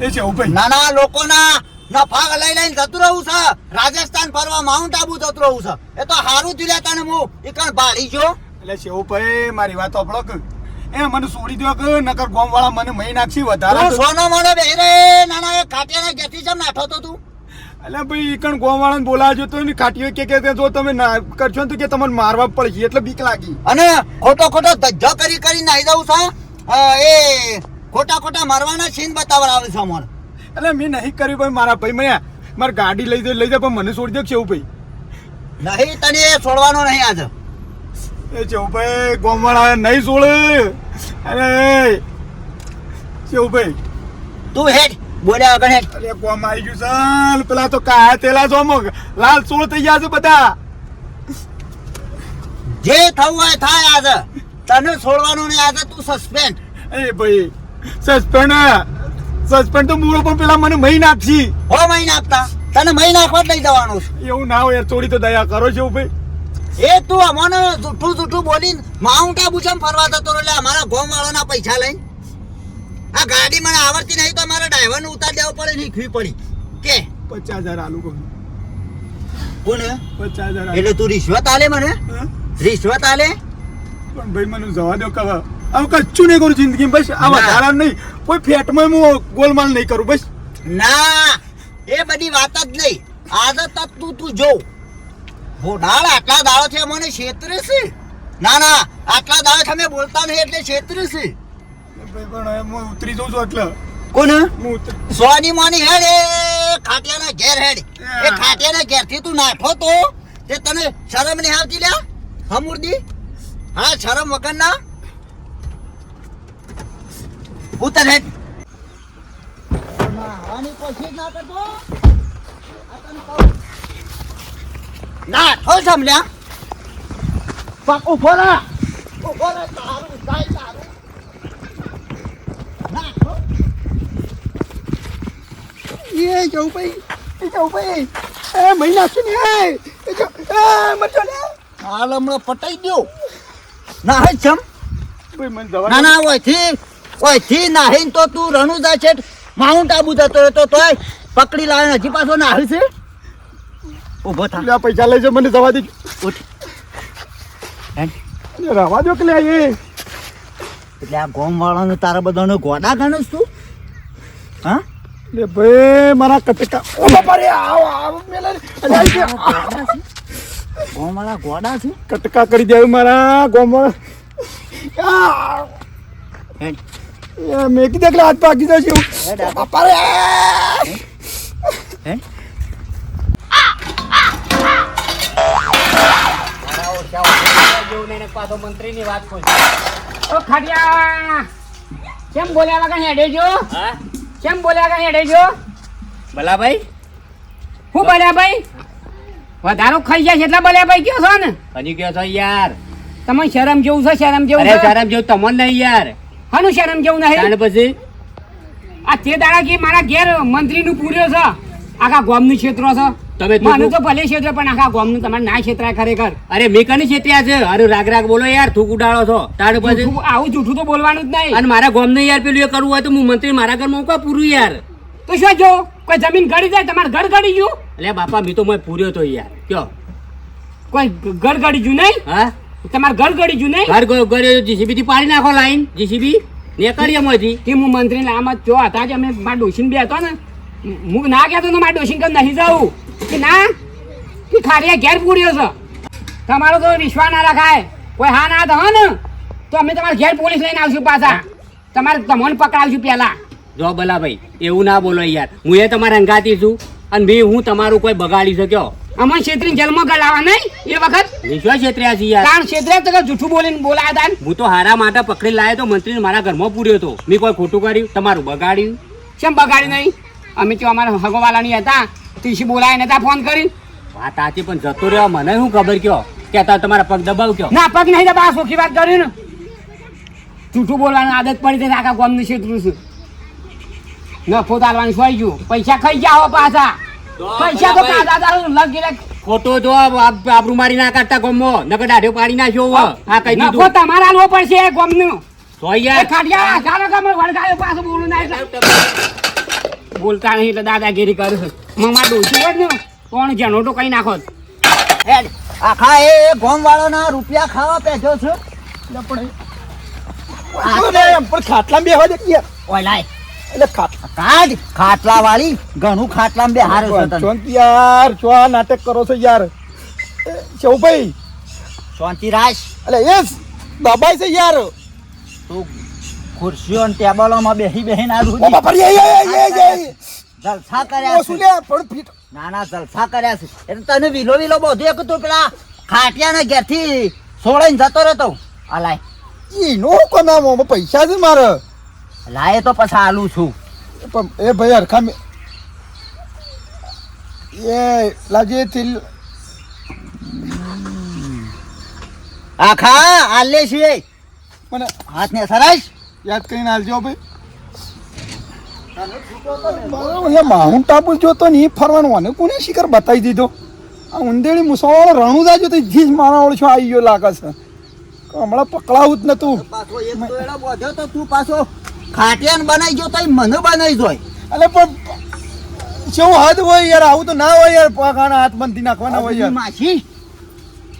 એ છે ભાઈ નાના લોકોના નફા લઈ લઈને જતું રહું છે. રાજસ્થાન ફરવા માઉન્ટ આબુ જતું રહું છે. એ તો હારું થયું તને હું. ઈકણ ભાળી જો એટલે છે ભાઈ મારી વાત આપણો કે. એ મને છોડી દો કે નકર ગોમ વાળા મને મહી નાખશી વધારે સોનો મને બે રે નાના એ ખાટિયાના ઘેરથી ચમ નાઠો તો તું? એટલે ભાઈ ઈ કણ ગોમ વાળાને બોલાવજો તો ખાટીઓ કે કે જો તમે ના કરશો તો કે તમને મારવા પડશે એટલે બીક લાગી. અને ખોટો ખોટો ધજ્જો કરી કરી નાઈ દઉં છું એ ખોટા ખોટા મરવાના સીન આવે છે અમને એટલે મેં નહીં કર્યું ભાઈ મારા ભાઈ મેં મારી ગાડી લઈ દે લઈ જાય પણ મને છોડી દે કેવું ભાઈ? નહીં તને એ છોડવાનો નહીં આજે. એ કેવું ભાઈ ગોમ વાળા નહીં છોડે? અરે કેવું ભાઈ? તું હેડ બોલ્યા વગર હેડ. અરે ગોમ આવી ગયું ચાલ પેલા તો કાયા તેલા જો લાલ સોળ થઈ ગયા છે બધા. જે થવું હોય થાય આજે. તને છોડવાનું નહીં આજે તું સસ્પેન્ડ એ ભાઈ સસ્પેન્ડ સસ્પેન્ડ તો મૂળો પણ પેલા મને મહી નાખશી હો મહી નાખતા? તને મહી નાખવા જ લઈ જવાનું એવું ના હોય થોડી તો દયા કરો છો ભાઈ. એ તું અમને જૂઠું જૂઠું બોલીને માઉન્ટ આબુ ચમ ફરવા જતો એટલે અમારા ગોમ વાળાના પૈસા લઈને. આ ગાડી મને આવડતી નહીં તો મારા ડ્રાઈવરને ઉતાર દેવો પડે શીખવી પડી. કે? પચાસ હજાર આલુ કહું. કોને? પચાસ હજાર એટલે તું રિશ્વત આલે મને? રિશ્વત આલે? પણ ભાઈ મને જવા દો કવા આમ કચ્છું નહીં કરું જિંદગી બસ આ. વધારા નહીં. કોઈ ફેટમાં હું ગોલમાલ નહીં કરું બસ. ના એ બધી વાત જ નહીં. આદત તું તું જો ભોડાળ આટલા દાડો છે મને છેતરે છે? ના ના આટલા દાડો અમે બોલતા નહીં એટલે છેતરે છે. પણ હું ઉતરી જઉં છું એટલે કોને સોની મોની હેડ એ ખાટિયાના ઘેર હેડ એ ખાટિયાના ઘેરથી તું નાઠો તો તે તને શરમ નહીં આવતી લ્યા હમુરદી? હા શરમ વગર ના ઉતર હે નાહવાની કોશિશ ના કરતો કહું. નાઠો સમલ્યા પગ ઊભો રહે. ઊભો રહે તારું જાય તારું. એ જવું ભાઈ એ જવું ભાઈ એ મહિના છે ને એ મચો ને. હાલ હમણાં પટાઈ દો ચમ ભાઈ મને જવા ના ના ઓયથી ઓયથી નાહીને તો તું રણુજા છે. માઉન્ટ આબુ જતો રહ્યો તો તોય પકડી લાવીને હજી પાછો નાહી છે. ઊભો થા. પૈસા લઈ મને જવા દે. ઉઠ. રવા દો કે લે એ. એટલે આ ગોમ વાળાનો તારા બધાનો ગોડા ગણું તું હા? લે ભાઈ મારા કટકા. ઓ બાપા રે આવ આવ મેલે. ગોમ વાળા ગોડા છે? કટકા કરી દેવ મારા ગોમાં આ. હેડ. એ મેં કીધું એટલે હાથ પાકી જશે. બાપા રે મંત્રીની વાત ઓ ખાટિયા કેમ બોલ્યા વગર હેડે જો કેમ બોલ્યા વગર હેડે જો ભલાભાઈ હું બોલ્યા ભાઈ વધારો ખાઈ જાય છે એટલા બોલ્યા ભાઈ કયો છો ને. હજી કયો છો યાર. તમે શરમ જેવું છે શરમ જેવું અરે શરમ જેવું તમને નહીં યાર. હાનું શરમ જેવું નહીં. તાણ પછી? આ તે દાડા કે મારા ઘેર મંત્રીનું પૂર્યો છે. આખા ગામનું ક્ષેત્રો છે. તમે માનું તો ભલે ક્ષેત્ર પણ આખા ગામનું તમારે ના ક્ષેત્ર ખરેખર. અરે મેં કની છેત્યા છે? અરે રાગ રાગ બોલો યાર થૂક ઉડાડો છો. તાણ પછી? આવું જૂઠું તો બોલવાનું જ નહીં. અને મારા ગોમને યાર પેલું એ કરવું હોય તો હું મંત્રી મારા ઘર મૂકવા પૂરું યાર? તો શું જો? કોઈ જમીન ગળી જાય તમારે ઘર ગળી ગયું? એટલે બાપા મેં તો મેં પૂર્યો તો યાર. કયો? કોઈ ઘર ગળી ગયું નહીં? હા? તમારે ઘર ગળી જુ નહીં? ઘર ઘરે જીસીબી થી પાડી નાખો લાઈન જીસીબી નીકળી હતી કે હું મંત્રી આમ જ જો હતા જ અમે મારા ડોસીને બે હતો ને. હું ના કહેતો ને મારા ડોસીને કહું નહીં જાઉં કે ના? કે ખાલી ઘેર પૂર્યો છે. તમારો તો વિશ્વાસ ના રખાય. કોઈ હા ના તો ને. તો અમે તમારા ઘેર પોલીસ લઈને આવશું પાછા. તમારે તમને પકડાવશું પહેલા. જો ભલા ભાઈ એવું ના બોલો યાર. હું એ તમારે અંગાતી છું અને ભાઈ હું તમારું કોઈ બગાડી શક્યો? અમને છેત્રી જેલમાં ગલાવા નહીં? એ વખત? વિશ્વા છેતર્યા છે યાર કારણ છેતરે તો જૂઠું બોલીને બોલાયા હતા હું તો હારા માટે પકડી લાયો તો મંત્રી મારા ઘરમાં પૂર્યો હતો મેં કોઈ ખોટું કર્યું? તમારું બગાડ્યું? કેમ બગાડી નહીં? અમે તો અમારા હગોવાલાની હતા. તીસી બોલાય નતા ફોન કરી. વાત સાચી પણ જતો રહ્યો. મને શું ખબર કયો? કે તાર તમારા પગ દબાવ કયો? ના પગ નહીં દબા સોખી વાત કરી ને. જૂઠું બોલવાની આદત પડી છે આખા ગામનું ક્ષેત્રું છે. નફો તાલવાનું સોઈ ગયું. પૈસા ખાઈ ગયા હો પાછા. પૈસા તો કાઢા તારું લગ ગયેલા ખોટો જો આબ- આબરૂ મારી ના કાઢતા ગમો. નકર દાઢો પાડી નાખ્યો. આ કઈ દીધું? દીધું તમારા લો પડશે ગામનું. તો યાર. ખાટિયા ચાલો ગામ વળગાયો પાછું બોલું ના બોલતા નહીં એટલે દાદાગીરી કરું હું ડોસી હોય ને કોણ જણો તો કઈ નાખો. હેડ આખા એ ગોમ વાળાના રૂપિયા ખાવા પેજો છો. પણ. પણ બે બેહવા દે કે ઓય લાય. એટલે કાજ ખાટલા વાળી ઘણું ખાટલામાં બે હારે છે શાંતિ યાર શું આ નાટક કરો છો યાર. એ, ભાઈ શાંતિ રાજ એટલે એ દબાઈ છે યાર. તું ખુરશીઓ અને ટેબલોમાં બેસી બેસીને આ રૂજી એ, એ, એ. જલસા કર્યા ઓ, શું છે લે પણ ફીટ. ના ના જલસા કર્યા છે. એટલે તને વિલો વિલો બધું એક તું પેલા ખાટિયાના ઘેરથી સોળાઈને જતો રહેતો. અલાય. લાય ઈનો કોના મોંમાં પૈસા છે મારે. લાય તો પછી આલું છું. પણ એ ભાઈ હરખા એ લાગે તેલ આખા આલે છે. મને હાથ ને સરાઈશ. યાદ કરીને આલજો ભાઈ. માઉન્ટ આબુ જોતો ને એ ફરવાનું અને કોને શિખર બતાવી દીધો? આ ઉંદેડી મુસાવાળો રણું જાજો તો જીજ મારા ઓળશો આવી ગયો લાગે છે. હમણાં પકડાવું જ નતું. પાછો એક દોયડો બોધ્યો તો તું પાછો ખાટિયાને બનાવી ગયો તો મને બનાવી જોય. એટલે પણ શું હદ હોય યાર? આવું તો ના હોય યાર. પગાના હાથ બંધી નાખવાના હોય યાર. માસી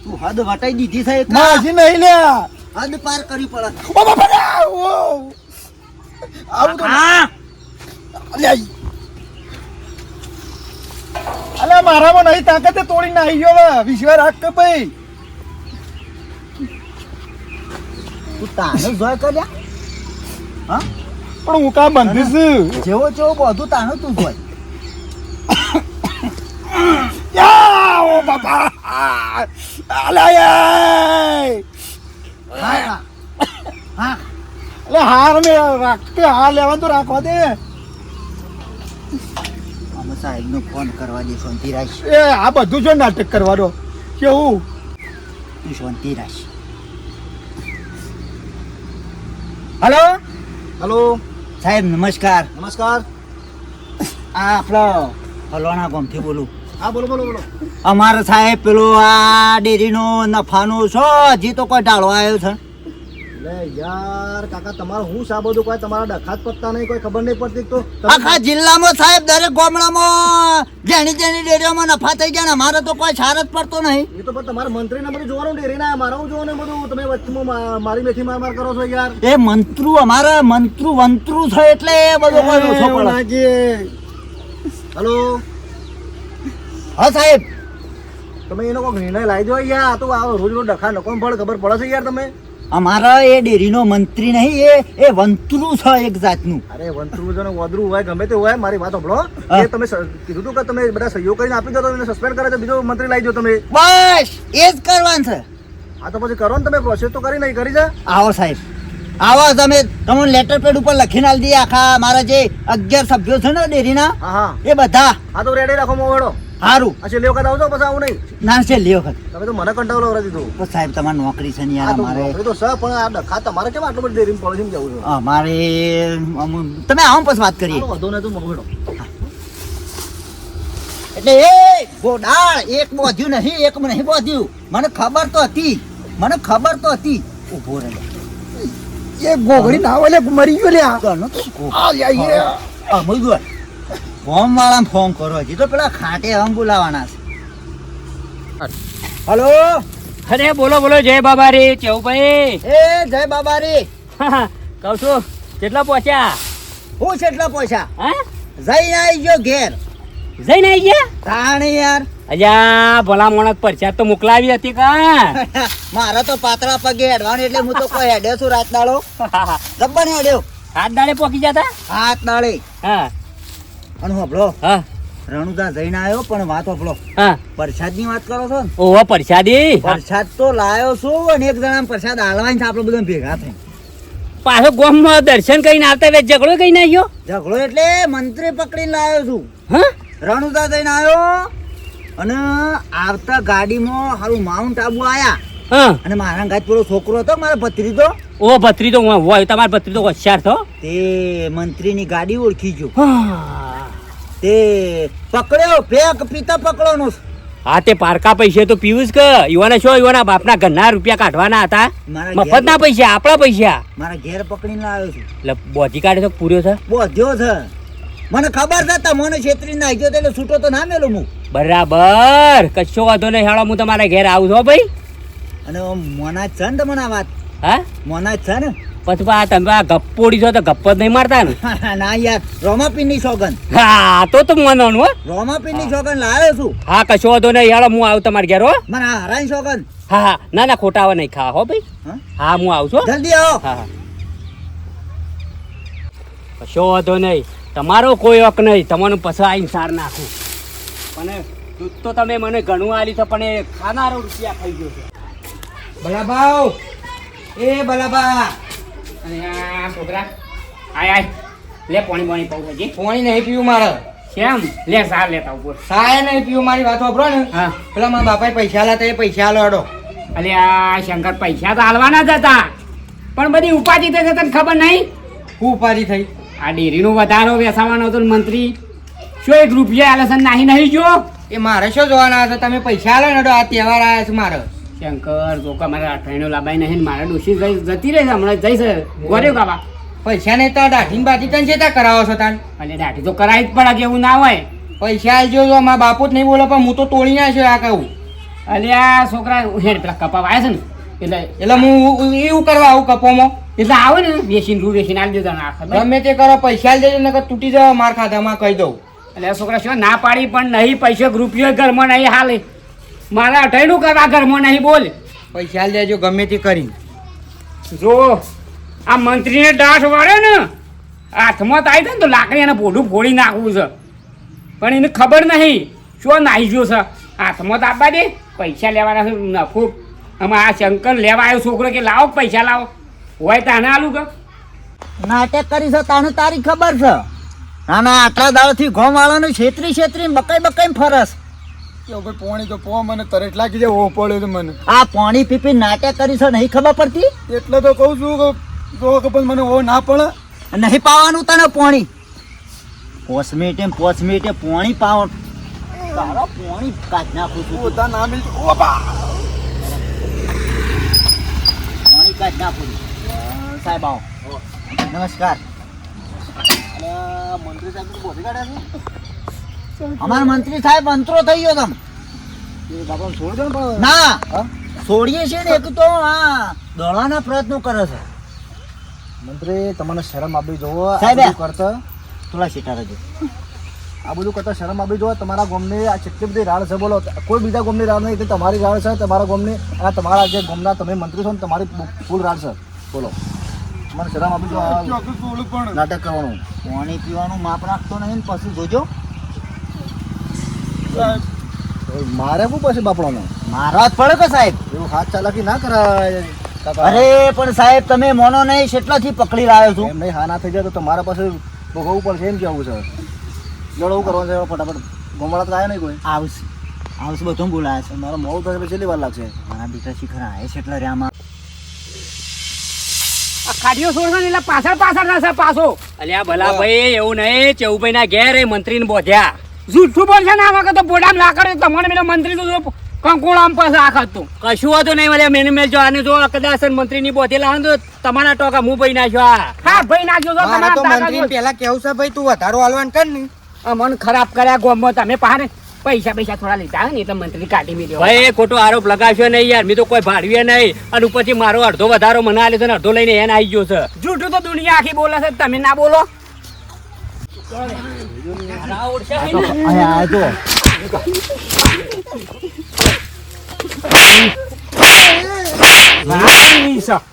તું હદ વટાઈ દીધી છે માસી નહીં લ્યા હદ પાર કરી પડે. ઓ બાપા ઓ. આવું તો હા. અલ્યા ઈ. મારામાં નહીં તાકાતે તોડી નાખી ગયો હવે. વિશ્વા રાખ કે ભાઈ. તું તાને જોય કર્યા? હા? પણ હું કામ બંધીશ. જેવો જેવો બધું તાને તું ભાઈ ઓ બાપા. અલ્યા એ. હા અલે હાર મે રાખતે હાર લેવાનું તો રાખવા દે. અમે સાહેબનો ફોન કરવા દે શાંતિ રાખ. એ આ બધું જો નાટક કરવાનો કેવું? શાંતિ રાખ. હલો? હલો? સાહેબ નમસ્કાર. નમસ્કાર. આ આપણો હલવાણા ગામથી બોલું. હા બોલો બોલો બોલો. અમારે સાહેબ પેલો આ ડેરીનો નફાનો છો હજી તો કોઈ ઢાળો આવ્યો છે? લે યાર કાકા તમારું હું સા બધું કોઈ તમારા ડખાત પત્તા નહીં કોઈ ખબર નહીં પડતી તો. આખા જિલ્લામાં સાહેબ દરેક ગામડામાં જેની જેની ડેરીઓમાં નફા થઈ ગયા ને અમારે તો કોઈ સાર જ પડતો નહીં. એ તો પણ તમારા મંત્રીને બધું જોવાનું ડેરી ના મારું જોવાનું બધું. તમે વચ્ચે મારી મેથી માર માર કરો છો યાર. એ મંત્રુ અમારા મંત્રુ વંત્રુ છે એટલે એ બધો કોઈ ઓછો પડે. હલો? હા સાહેબ. તમે એનો કોઈ નિર્ણય લાવી દો યાર. આ તો આ રોજ રોજ ડખા નકો ફળ ખબર પડે છે યાર તમે અમારા એ ડેરીનો મંત્રી નહીં એ એ વંતરુ છે એક જાતનું. અરે વંતરું છે વદરું હોય ગમે તે હોય મારી વાત સાંભળો. એ તમે કીધું હતું કે તમે બધા સહયોગ કરીને આપી દો તો એને સસ્પેન્ડ કરે તો બીજો મંત્રી લાવી દો તમે. બસ એ જ કરવાનું છે. આ તો પછી કરો ને તમે પ્રોસેસ તો કરી નહીં કરી જા આવો સાહેબ. આવો તમે તમને લેટર પેડ ઉપર લખીને આલી દઈએ આખા મારા જે અગિયાર સભ્યો છે ને ડેરીના એ બધા. આ તો રેડી રાખો મોવાડો સારું આ છેલ્લી વખત આવજો પછી આવું નહીં. ના છે લ્યો વખત. તમે તો મને કંટાળો કરી દીધું. તો સાહેબ તમારી નોકરી છે ને યાર અમારે નોકરી તો છે પણ આ ડખા તમારે કેમ આટલું બધું ડેરી પડે છે જવું છે? અમારે તમે આવો પછી વાત કરીએ. વધુ ને તું મોવાડો એટલે એ ગોડાળ એક બોધ્યું નહીં એક નહીં બોધ્યું. મને ખબર તો હતી. મને ખબર તો હતી. ઊભો રહે. એ ગોગડી ના હોય મરી ગયો લે આ. ગણો તો આ લ્યા આ મરી મજૂર ફોન વાળા ફોન કરો. હજી તો પેલા ખાટે આમ બોલાવાના છે. હલો? અરે બોલો બોલો જય બાબા રે ચેવભાઈ. એ જય બાબા રે કહું છું કેટલા પહોંચ્યા? હું છે પહોંચ્યા? હા? જઈને આવી ગયો ઘેર. જઈને આવી ગયા? તાણી યાર. અજા ભલા મોણસ પરસાદ તો મોકલાવી હતી કા મારા તો પાતળા પગે હેડવાનું એટલે હું તો કોઈ હેડ્યો છું રાત દાડો ગબ્બર હેડ્યો. હાથ દાડે પોકી જતા? હાથ દાડે. હા. અને હોભળો હા. રણુદા જઈને આવ્યો પણ વાત હોભળો હા. પ્રસાદની વાત કરો છો ને? ઓહો પરસાદી? પ્રસાદ તો લાયો છું અને એક જણા પ્રસાદ હાલવાની છે આપણે બધા ભેગા થઈ પાછો ગોમમાં દર્શન કરીને આવતા વેચ ઝઘડો કઈ આવ્યો? ઝઘડો એટલે મંત્રી પકડીને લાવ્યો છું. હા? રણુદા જઈને આવ્યો અને આવતા ગાડીમાં હારું માઉન્ટ આબુ આયા. હા. અને મારા ગાજ પેલો છોકરો હતો મારા ભત્રીજો. ઓ ભત્રી તો હોય તમારો ભત્રી તો હોશિયાર થો તે મંત્રીની ગાડી ઓળખી ગયો. તે પકડ્યો પેક પકડો પકડવાનો હા તે પારકા પૈસે તો પીવું જ કે. યુવાને શું યુવાના બાપના ઘરના રૂપિયા કાઢવાના હતા? મફતના પૈસા આપણા પૈસા? મારા ઘેર પકડીને આવ્યો છું. એટલે બોધી કાઢે તો પૂર્યો છે? બોધ્યો છે. મને ખબર છે તમને છેતરી નાખ્યો એટલે છૂટો તો ના મેલો હું. બરાબર. કશો વાંધો નહીં હેળો હું તમારા ઘેર આવું છું ભાઈ. અને મોના છે ને તમને વાત. હા? મોના છે ને પછી આ તમે આ ગપ્પોડી છો તો ગપ્પ જ નહીં મારતા ને ના યાર રોમાપીનની સોગન હા તો તો મનોનું હો. રોમાપીનની સોગન લાવ્યો છું હા કશો વાંધો નહીં યાર હું આવું તમારે ઘેર હો. મને હરાઈ સોગન હા હા ના ના ખોટા નહીં ખા હો ભાઈ. હા? હા આવું છું જલ્દી આવો. હા હા. કશો વાંધો નહીં તમારો કોઈ હક નહીં તમારું પછી આવીને સાર નાખું. પણ દૂધ તો તમે મને ઘણું આલી છો પણ એ ખાનારો રૂપિયા ખાઈ ગયો છે. બલાભાઉ એ બલાભા. અને આ છોકરા આય આય. લે પાણી પાણી પાઉં હજી પાણી નહીં પીવું મારે. કેમ? લે સાર લેતા ઉપર સાય નહીં પીવું મારી વાત વાપરો ને. હા. પેલા મારા બાપાએ પૈસા આલા એ પૈસા લડો અલે આ શંકર પૈસા તો હાલવાના જ હતા પણ બધી ઉપાધિ થઈ તને ખબર નહીં? હું ઉપાધિ થઈ? આ ડેરીનો વધારો બેસાવાનો હતો મંત્રી. શું એક રૂપિયા આલે છે નાહી નહીં જો એ મારે શું જોવાના હતા તમે પૈસા લો ને આ તહેવાર આવ્યા છે મારે. શંકર જોકા મારા અઠવાડિયાનો લાભાઈ નહીં મારા મારે ડોસી જઈ જતી રહી છે હમણાં જઈશ. ગોરે કાબા પૈસા નહીં તો દાઢી બાજી તને ત્યાં કરાવો છો તાન? એટલે દાઢી તો કરાવી જ પડે એવું ના હોય. પૈસા આલજો જો મારા બાપુ જ નહીં બોલો પણ હું તો તોડી નાખ્યો આ કહું. એટલે આ છોકરા હેડ પેલા કપા વાય છે ને એટલે એટલે હું એવું કરવા આવું કપોમાં એટલે આવે ને બેસીને રૂ બેસીને આવી ના ખબર ગમે તે કરો પૈસા દેજો નકર તૂટી જાવ માર ખાધામાં કહી દઉં. એટલે આ છોકરા શું ના પાડી પણ નહીં પૈસા રૂપિયો ઘરમાં નહીં હાલે. મારે અઠાઈનું કરવા ઘરમાં નહીં બોલ. પૈસા લેજો ગમે તે કરી. જો આ મંત્રીને દાંત વાળે ને હાથમાં આવી જાય ને તો લાકડી એને પોઢું ફોડી નાખવું છે. પણ એને ખબર નહીં શું નાહી ગયો છે? હાથમાં તો આપવા દે પૈસા લેવાના છે નફો. આમાં આ શંકર લેવા આવ્યો છોકરો કે લાવો પૈસા લાવો? હોય તાને આલું કે? નાટક કરી છે તાને તારી ખબર છે? ના ના આટલા દાડથી ઘઉં વાળાનું છેતરી છેતરી બકાઈ બકાઈ ફરસ. ભાઈ પોણી તો પો મને તરત લાગી જાય ઓ પડ્યો તો મને. આ પાણી પીપી નાટક કરી છે નહીં ખબર પડતી? એટલે તો કહું છું કે જો કે પણ મને ઓ ના પડે. નહીં પાવાનું તને પાણી. પોસ મિનિટે પોસ મિનિટે પાણી પાવ તારો પાણી કાઢ નાખું છું. પોતા ના મિલ ઓ બા પાણી કાઢ નાખું છું. સાહેબ આવો. નમસ્કાર. મંત્રી સાહેબ બોલી કાઢ્યા અમારા મંત્રી સાહેબ અંતરો થઈ ગયો તમ. છે એ બાપા છોડી દો ને છોડીએ છીએ ને એક તો આ દોડવાના પ્રયત્નો કરે છે. મંત્રી તમને શરમ આપી જોવો સાહેબ. કરતા. થોડા સીટા રહેજો આ બધું કરતા શરમ આપી જોવો તમારા ગોમની આ કેટલી બધી રાડ છે બોલો કોઈ બીજા ગોમની રાડ નહીં તે તમારી રાડ છે તમારા ગોમની આ તમારા જે ગોમના તમે મંત્રી છો ને તમારી ફૂલ રાડ છે. બોલો. મને શરમ આપી જો આ નાટક કરવાનું. પાણી પીવાનું માપ રાખતો નહીં ને પછી જોજો. મારે શું પછી બાપડાનો? મારો જ પડે કે સાહેબ? એવું હાથ ચાલાકી ના કરાય અરે પણ સાહેબ તમે મોનો નહીં શેટલાથી પકડી લાવ્યો છું. એમ નહીં હા ના થઈ જાય તો તમારા પાસે ભોગવવું પડશે એમ કેવું છે. લડવું કરવાનું છે ફટાફટ. ગોમાળા તો આવ્યા નહીં કોઈ? આવશે આવશે બધું બોલાય છે. મારો મોડું થશે કેટલી વાર લાગશે. મારા દીકરા શિખર આવે છે એટલે રામા. આ ખાડીઓ છોડશે ને એટલે પાછળ પાછળ રહેશે પાછો. અલ્યા ભલા ભાઈ એવું નહીં ચેવુભાઈ ના ઘેર એ મંત્રીને બોધ્યા. જૂઠું બોલશે ને આ વખત તો બોડામ લાકડે તમારે મેં મંત્રી તો જો કંકોળ આમ પાસે આખત તો. કશું હતું નહીં મળે મેને મેં જો આને જો કદાચ મંત્રી ની બોધી હોય તો તમારા ટોકા હું ભાઈ નાખ્યો આ હા ભાઈ નાખ્યો તો મારે તો તમારા પહેલા કેવું છે ભાઈ? તું વધારો હાલવાન કર ને. મન ખરાબ કર્યા ગોમો તમે પહાડે પૈસા પૈસા થોડા લીધા ને એટલે મંત્રી કાઢી મેળ્યો ભાઈ એ ખોટો આરોપ લગાવ્યો નહીં યાર મેં તો કોઈ ભાડવીએ નહીં. અને ઉપરથી મારો અડધો વધારો મને આલે છે ને અડધો લઈને એને આવી ગયો છે. જૂઠું તો દુનિયા આખી બોલે છે તમે ના બોલો. અહીંયા આ જો.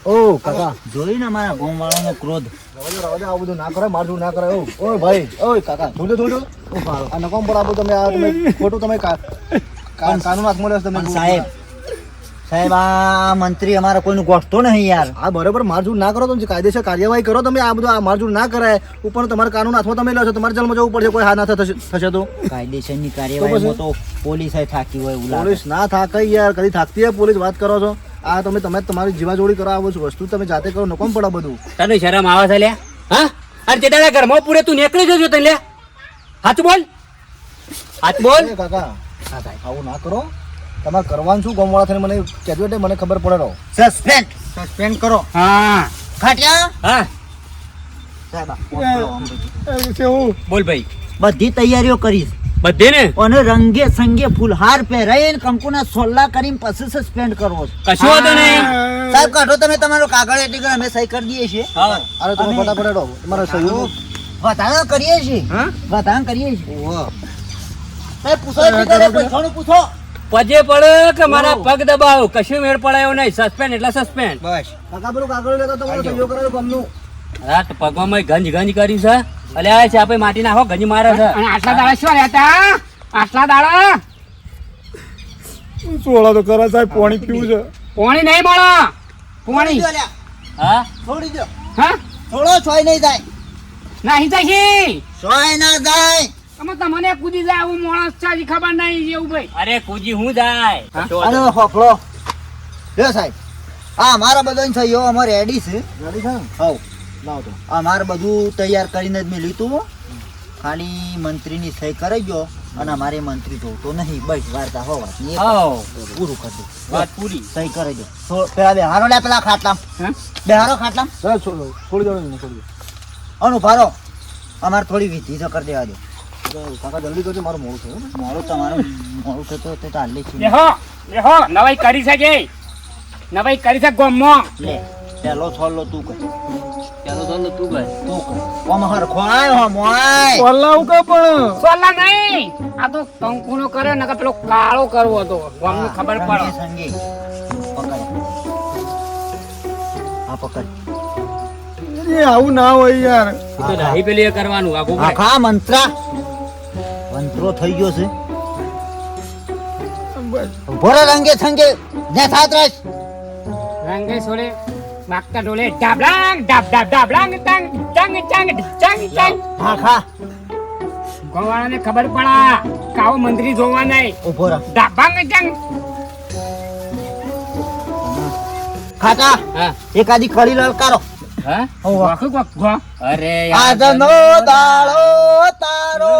ઓ કાકા જોયું ને અમારા ગોમવાળાનો ક્રોધ આવું બધું ના કરે મારું ના કરે ઓ ભાઈ ઓય કાકા થોડું થોડું આ નકોમ પર આપો તમે આ તમે ખોટું તમે કા- કા- કાનૂન હાથમાં લેશો તમે સાહેબ સાહેબ આ મંત્રી અમારે કોઈનું ગોઠતો નહીં યાર. આ બરોબર મારજું ના કરો તમે કાયદેસર કાર્યવાહી કરો તમે આ બધું આ મારજું ના કરાય. ઉપર તમારે કાનૂન હાથમાં તમે લો છો તમારે જેલમાં જવું પડશે કોઈ હા ના થશે તો. કાયદેસરની કાર્યવાહીમાં તો પોલીસ થાકી હોય પોલીસ ના થાકે યાર કદી થાકતી હોય પોલીસ વાત કરો છો. આ તમે તમે તમારી જીવાજોડી કરો આ વસ્તુ તમે જાતે કરો નકોમ પડે બધું. તને શરમ આવે છે લ્યા હા? અરે તે દાડા ઘરમાં પૂરે તું નીકળી જજો તને લ્યા હાથ બોલ. હાથ બોલ. કાકા આવું ના કરો. તમારે કરવાનું શું ગમવાળા થઈને મને કહેજો એટલે મને ખબર પડે રહો. સસ્પેન્ડ સસ્પેન્ડ કરો. હા. ખાટિયા હા. સાહેબ બોલ ભાઈ. બધી તૈયારીઓ કરીશ બધે ને અને રંગે સંગે ફૂલહાર પહેરાઈને કંકુના સોલ્લા કરીને પછી સસ્પેન્ડ કરવો કશું વાંધો નહીં. સાહેબ કાઢો તમે તમારો કાગળ એટલે અમે સહી કરી દઈએ છીએ. અરે તમે ફટાફટ હેડો. તમારે સહયોગ વધારો કરીએ છીએ. હા? કરીએ છીએ. પૂછો પૂછો. પજે પડે કે મારા પગ દબાવ? કશું મેળ પડાયો નહીં. સસ્પેન્ડ એટલે સસ્પેન્ડ બસ. કાકા પેલું કાગળ લેતો તમારે સહયોગ કરાયો ગમનું હા તો પગમાં ગંજ ગંજ કરી છે. અલ્યા છે આપણે માટી નાખો ગંજ મારે છે. અને આટલા દાડા શું રહેતા આટલા દાડા? સોળા તો કરે સાહેબ પાણી પીવું છે. પોણી નહીં મળો. પોણી. હા? છોડી દો હા? થોડો છોય નહીં જાય નહીં થશી છોય ના જાય અમે તમને કૂદી જાય આવું માણસ છે ખબર નહીં એવું ભાઈ. અરે કુજી હું જાય? અને હોફળો લ્યો સાહેબ. હા મારા બધાની સહીઓ અમારે રેડી છે. રેડી છે ને? હવ. લાવો તો. અમારે બધું તૈયાર કરીને જ મેં લીધું ખાલી મંત્રીની સહી કરાઈ ગયો અને અમારે મંત્રી જોતો નહીં. બસ વાર્તા હો વાત. પૂરું. કરજો વાત પૂરી. સહી કરી દો પેલા બેહારો લે પેલા ખાતા બે બેહારો ખાટલામ. ચાલો છોડો છોડી દો ને છોડી અનુ ભારો. અમારે થોડી વિધિ તો કરી દેવા દો દો. કાકા જલ્દી કરજો મારું મોડું થયું મોડું તમારું મોડું થતું તો ચાલે છે લેહો લેહો નવાઈ કરી શકે નવાઈ કરી શકે ગોમો લે પેલો છોલ્લો તું કર પેલો છોલ્લો તું કર તું કર ઓમ હરખો આય હો મોય. છોલ્લા કા પણ? છોલ્લા નહીં. આ તો કંકુનો કરે નકર પેલો કાળો કરવો હતો. ગોમને ખબર પડે. સંગી. પકડ. આ પકડ. આવું ના હોય યાર. તો નહીં પેલી એ કરવાનું આખા મંત્રા. મંત્રો થઈ ગયો છે. ભોરે રંગે સંગે ને સાત રસ રંગે સોલે માગતા ડોલે ડાબડાંગ ડાબ ડાબ ડાબલાંગ ટાંગ ટાંગ ટાંગ ટાંગ ટાંગ. હા ખા ગોવાળાને ખબર પડા કાવો મંદિરી જોવા નહીં. ઊભો રહ. ડાબાંગ ટાંગ. ખાતા હા. એકાદી કળી લલકારો. આજનો દાળો તારો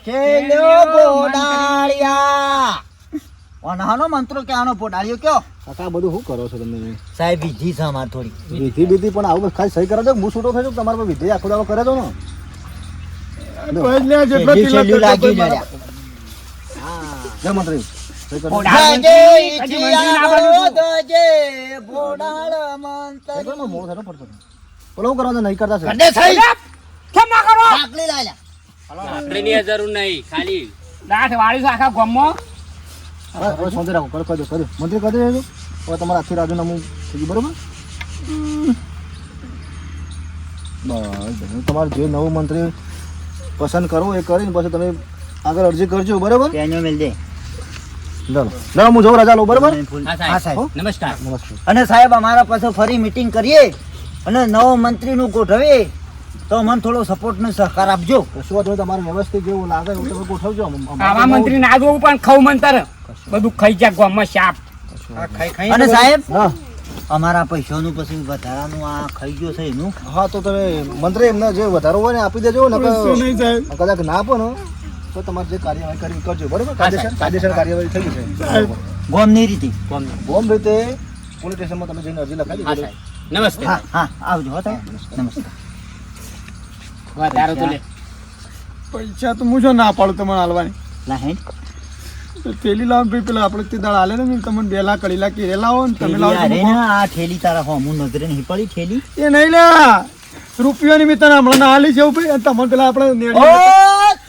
છેલ્યો બોડાળિયા ઓનાનો મંત્રો કે આનો બોડાળિયો કયો? કાકા બધું શું કરો છો તમે? સાહેબ વિધિ છે અમાર થોડી. વિધિ બીધી પણ આવું ખાલી સહી કરાવજો હું છૂટો થઈ તમારે વિધિ આખો દાવો કરે તો ને મંત્રી સહી કરો નહીં કરતા ગડે થઈ. કેમ ના કરો? આકલી લાયલા લાકડીની ની જરૂર નહીં ખાલી. દાંત વાળી છે આખા ગોમમાં. હવે હવે રાખો કરો કરજો કરજો મંત્રી કરી હવે તમારા આખી રાજીનામું થઈ ગયું બરોબર? બસ હું તમારે જે નવું મંત્રી પસંદ કરવું એ કરીને પછી તમે આગળ અરજી કરજો બરોબર? એનો મેલ દે. હું જવું રજા લઉં બરોબર? હા હા, સાહેબ. નમસ્કાર. નમસ્કાર. અને સાહેબ અમારા પાસે ફરી મીટિંગ કરીએ? અને નવો મંત્રીનું ગોઠવીએ તો મને થોડો સપોર્ટ ને સહકાર આપજો. કશું તો તમારે વ્યવસ્થિત જેવું લાગે એવું તમે ગોઠવજો. આવા મંત્રી ના જોવું પણ ખવ મંતર. બધું ખાઈ જાય ગોમ શાપ અને સાહેબ? હા. અમારા પૈસાનું પછી વધારાનું આ ખાઈ ગયો છે એનું. હા તો તમે મંત્રી એમને જે વધારો હોય ને આપી દેજો ને કદાચ ના આપો તો તમારે જે કાર્યવાહી કરી કરજો બરોબર? કાયદેસર કાયદેસર કાર્યવાહી થઈ છે. ગોમની રીતે. ગોમ. રીતે પોલીસ સ્ટેશનમાં તમે જઈને અરજી લખાવી હા દેજો સાહેબ. નમસ્તે. હા હા આવજો હો નમસ્તે. નમસ્કાર વધારો તો લે. પૈસા તો હું જો ના પાડું તમને હાલવાની. ના હે. થેલી લાવો ભાઈ પેલા આપણે તે દાળ હાલે ને તમને બે લાખ અઢી લાખ કેરે લાવો ને તમે લાવો આ થેલી તારા હો હું નજરે નહીં પડી થેલી. એ નહીં લે. રૂપિયાની મેં તને હમણાં ના હાલી છે એવું ભાઈ. અને તમને પેલા આપણે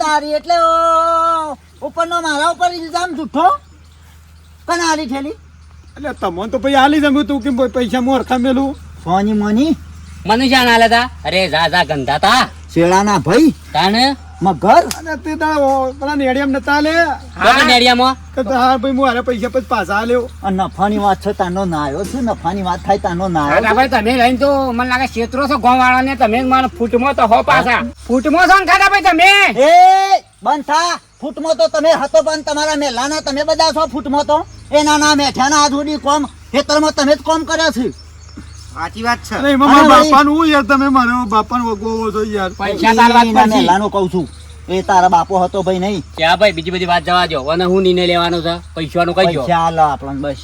તારી એટલે ઓ ઉપરનો મારા ઉપર ઇલ્ઝામ જુઠ્ઠો કના આલી ઠેલી એટલે તમને તો ભાઈ હાલી જમ્યું તું કે ભાઈ પૈસા હું હરખા મેલું? સોની મોની? મને જાણ આલે તા? અરે જા જા ગંધા તા. શેળાના ભાઈ? તાને? મગર અને તે દાડા પેલા નેડિયામ નતા લે હા નેડિયામાં? કે તો હા ભાઈ હું હારે પૈસા પછી પાછા આલ્યો. આ નફાની વાત છે તાનો ના આવ્યો છે નફાની વાત થાય તાનો ના આવ્યો ભાઈ તમે લઈને તો મને લાગે ક્ષેત્રો છો ગોમ ને તમે મને ફૂટમાં તો હો પાછા. ફૂટમાં છો ને ખાધા ભાઈ તમે? એ બંધ થા. ફૂટમાં તો તમે હતો પણ તમારા મેલાના તમે બધા છો ફૂટમાં તો. એના ના મેઠાના આ જોડી કોમ ખેતરમાં તમે જ કોમ કર્યા છે. સાચી વાત છે. અને મારા બાપાનું હું યાર તમે મારો બાપાનો વગવો છો યાર. પૈસા તાર વાત એના પડશે કહું છું. એ તારા બાપો હતો ભાઈ નહીં. ક્યાં ભાઈ? બીજી બધી વાત જવા દો અને હું નિર્ણય લેવાનો છે? પૈસાનું કઈ જો પૈસા આપણને બસ.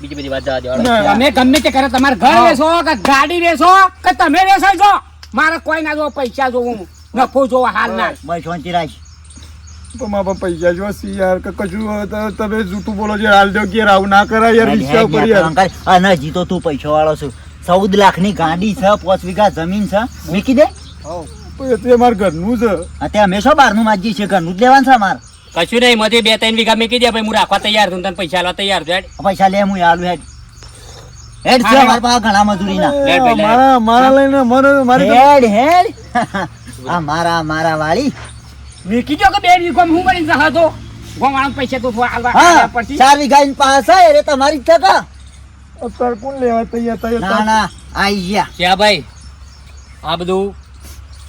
બીજી બધી વાત જવા દો તમે ગમે તે કરે. તમારે ઘર વેચો કે ગાડી વેચો કે તમે વેચો છો મારે કોઈ ના જો પૈસા જોવું નફો જોવો હાલ ના. બસ શાંતિ રાખ. તો મારા પાસે પૈસા જો સી યાર કે કશું તમે જૂઠું બોલો છો હાલ દો કે ના કરાય યાર વિશ્વાસ પર યાર. અને હજી તું પૈસા વાળો છું. ચૌદ લાખની ગાડી છે પાંચ વીઘા જમીન છે. મૂકી દે. પણ એ ઘરનું છે. અત્યારે હંમેશા બહારનું માજી છે ઘરનું જ લેવાનું છે અમારે. કશું નહીં મધે બે ત્રણ વીઘા મેકી દે ભાઈ હું રાખવા તૈયાર છું તને પૈસા આલવા તૈયાર છું પૈસા લે હું આલુ હેડ. હેડ છે અમારા પાસે ઘણા મજૂરી ના. મારા મારા લઈને મને મારી હેડ હેડ. આ મારા મારા વાળી. મેકી જો કે બે વીઘો હું કરીને જહા તો ગોવાળા પૈસા તો હાલવા પડશે. ચાર વીઘા પાસે એટલે તમારી જ છે કા? અત્યારે કોણ લેવા તૈયાર ના તૈયાર ના આઈ ગયા. શ્યા ભાઈ આ બધું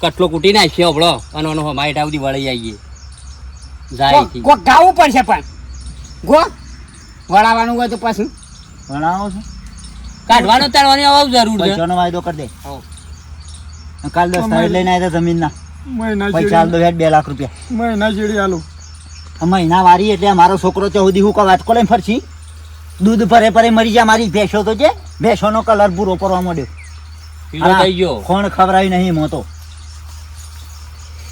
કટલો કૂટી નાખ્યો હબળો અને ઓનો માઈટ આવતી વળી આવીએ જાય કોક- કોક ગાવું પડશે પણ. ગો. વળાવવાનું હોય તો પાછું. વળાવો છો? કાઢવાનો તારવાની આવું જરૂર છે. પૈસાનો વાયદો કરી દે. કાલ કાલ તારીખ લઈને આવ્યા જમીનના. પૈસા આલ દો હેડ બે લાખ રૂપિયા. મહિના જેડી આલું. મહિના વારી એટલે મારો છોકરો ત્યાં સુધી હું કહું વાટકો લઈને ફરશી? દૂધ ભરે ભરે મરી જાય મારી ભેંસો તો છે ભેંસોનો કલર પૂરો કરવા માંડ્યો. પીળો થઈ ગયો. કોણ ખવરાય નહીં મોતો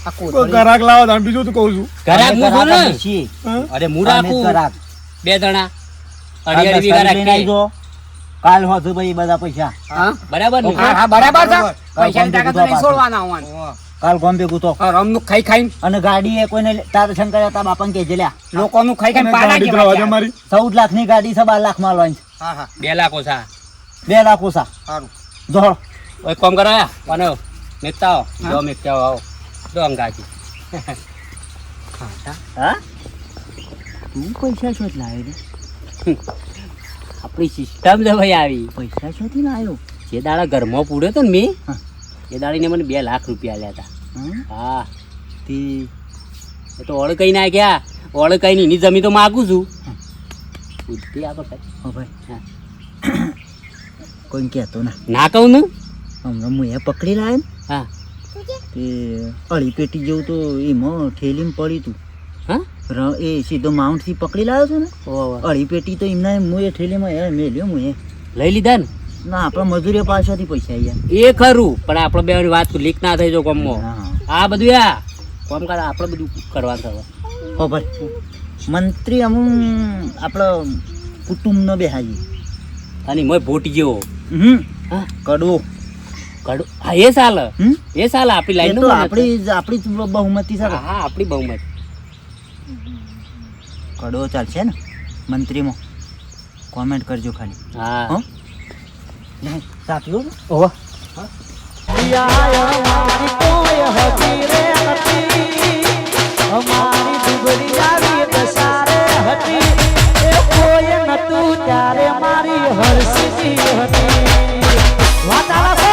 આ તો કોથળી. લાવો તો બીજું તો કહું છું? ગરાક ઘરાક ને? અરે જ રાખું બે દણા અઢી વીઘા લઈને આવજો. કાલ હોતું ભાઈ બધા પૈસા. હા બરાબર ને? હા, બરાબર છે. પૈસા તાકાત નહીં છોડવાના હોવાનું. કાલ ગોમ ભેગું તો આ રમનું ખાઈ ખાઈ અને ગાડી એ કોઈને તારે શંકર તારા બાપાને કહેજે લ્યા. લોકોનું ખાઈ ખાઈ પાડા કે. મારી. ચૌદ લાખની ગાડી છે બાર લાખમાં લોન્ચ બે લાખ ઓછા બે લાખ ઓછા દોડ એક કામ કરો અને આવો. જો મેતાઓ આવો. જો અંગાજી હા? તું પૈસા શોધ લાવ્યો રે? આપણી સિસ્ટમ છે ભાઈ આવી. પૈસા શોધી લાવ્યો જે દાડા ઘરમાં પૂર્યો તો ને મેં હા. એ દાડીને મને બે લાખ રૂપિયા આલ્યા હતા? હા. તી એ તો ઓળખાઈ નાખ્યા ઓળખાઈને એની જમીન તો માગું છું. બુદ્ધિ આપો સાહેબ. હો ભાઈ. કોઈ કહેતો ના. ના કહું ને? હમણાં હું એ પકડી લાવ્યો ને હા. તે અળી પેટી જેવું તો એમાં ઠેલીમાં પડી તું. હા? એ સીધો માઉન્ટથી પકડી લાવ્યો છું ને. અળી પેટી તો એમના એમ હું એ ઠેલીમાં એ મેલ્યો હું એ. લઈ લીધા ને? ના આપણા મજૂરીઓ પાસેથી પૈસા આવ્યા એ ખરું પણ આપણે બે વાત લીક ના થઈ જો ગમો આ બધું આ કોમ કરે આપણે બધું કરવા થવા. ઓ ભાઈ. મંત્રી અમુક આપણો કુટુંબનો બેહાજી અને મોય ભોટ જેવો હમ. હા. કડવો. હા એ સાલ. એ સાલ આપણી લાઈન તો આપણી આપણી બહુમતી છે હા આપણી બહુમતી. કડવો ચાલશે ને? મંત્રીમાં. કોમેન્ટ કરજો ખાલી. હા. સાચું ઓવા હતી અમારી હતી એ કોઈ ત્યારે મારી હરસીજી હતી વાતાવરણ